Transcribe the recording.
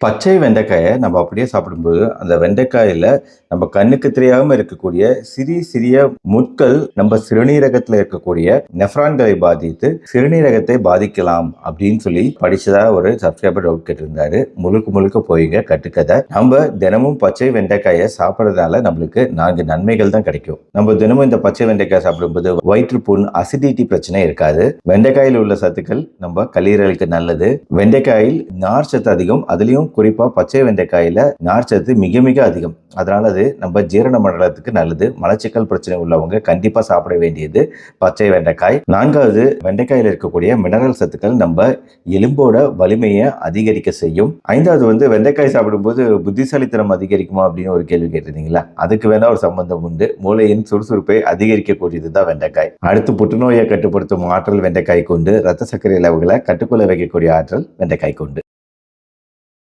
பச்சை வெண்டைக்காயை நம்ம அப்படியே சாப்பிடும்போது அந்த வெண்டைக்காயில் நம்ம கண்ணுக்கு தெரியாமல் இருக்கக்கூடிய சிறிய சிறிய முட்கள் நம்ம சிறுநீரகத்தில் இருக்கக்கூடிய நெஃப்ரான்களை பாதித்து சிறுநீரகத்தை பாதிக்கலாம் அப்படின்னு சொல்லி படிச்சதா ஒரு சப்ஸ்கிரைபர் டவுட் கேட்டிருந்தாரு. முழுக்க முழுக்க போயிங்க கட்டுக்கதை. நம்ம தினமும் பச்சை வெண்டைக்காயை சாப்பிட்றதுனால நம்மளுக்கு நான்கு நன்மைகள் தான் கிடைக்கும். நம்ம தினமும் இந்த பச்சை வெண்டைக்காய் சாப்பிடும்போது வயிற்றுப்புண் அசிடிட்டி பிரச்சனை இருக்காது. வெண்டைக்காயில் உள்ள சத்துக்கள் நம்ம கல்லீரலுக்கு நல்லது. வெண்டைக்காயில் நார் சத்து அதிகம் அதுலேயும் குறிப்பா பச்சை வெண்டைக்காயில நார்ச்சத்து மிக மிக அதிகம். அதனால அது நம்ம ஜீரண மண்டலத்துக்கு நல்லது. மலச்சிக்கல் பிரச்சனை உள்ளவங்க கண்டிப்பாக சாப்பிட வேண்டியது பச்சை வெண்டைக்காய் நான்காவது வெண்டைக்காயில் இருக்கக்கூடிய மினரல் சத்துக்கள் நம்ம எலும்போட வலிமையை அதிகரிக்க செய்யும். ஐந்தாவது வந்து வெண்டைக்காய் சாப்பிடும்போது புத்திசாலித்தனம் அதிகரிக்குமா அப்படின்னு ஒரு கேள்வி கேட்டிருந்தீங்களா? அதுக்கு வேணா ஒரு சம்பந்தம் உண்டு. மூளையின் சுறுசுறுப்பை அதிகரிக்கக்கூடியது தான் வெண்டைக்காய் அடுத்து புற்றுநோயை கட்டுப்படுத்தும் ஆற்றல் வெண்டைக்காய் கொண்டு ரத்த சர்க்கரை அளவுகளை கட்டுக்குள்ள வைக்கக்கூடிய ஆற்றல் வெண்டைக்காய்க்கு உண்டு.